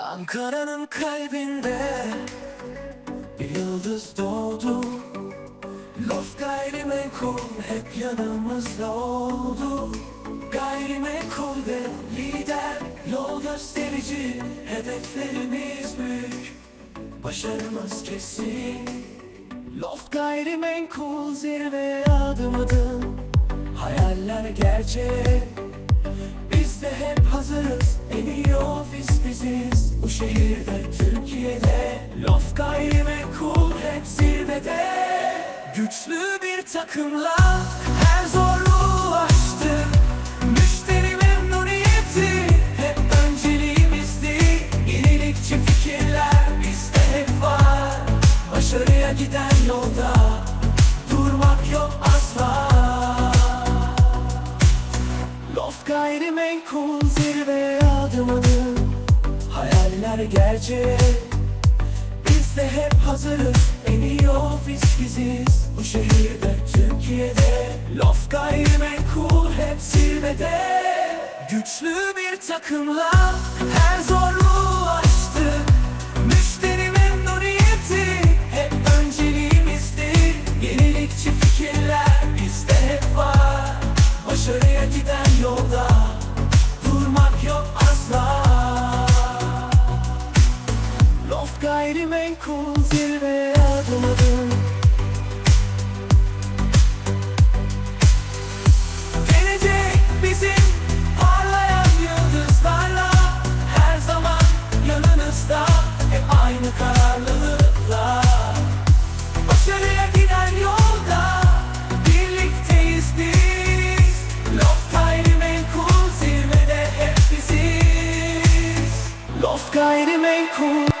Ankara'nın kalbinde bir yıldız doğdu. Lof gayrimenkul hep yanımızda oldu. Gayrimenkul ve lider Yol gösterici Hedeflerimiz büyük. Başarımız kesin. Lof gayrimenkul zirveye adım adım Hayaller gerçek. Biz de hep hazırız. En iyi ofis biziz Bu şehirde Türkiye'de. Lof gayrimenkul hep zirvede. Güçlü bir takımla Her zorluğu aştık Müşteri memnuniyeti Hep önceliğimizdi. Yenilikçi fikirler bizde hep var. Başarıya giden yolda Durmak yok asla. Loft gayrimenkul zirveye adım adım Hayaller gerçek Biz de hep hazırız. En iyi ofis biziz Bu şehirde Türkiye'de Loft gayrimenkul hep zirvede Güçlü bir takımla Her gayrimenkul zirveye adım adım. Gelecek bizim parlayan yıldızlarla Her zaman yanınızda hep aynı kararlılıkla. Başarıya giden yolda birlikteyiz biz. Loft gayrimenkul zirvede hep biziz. Loft gayrimenkul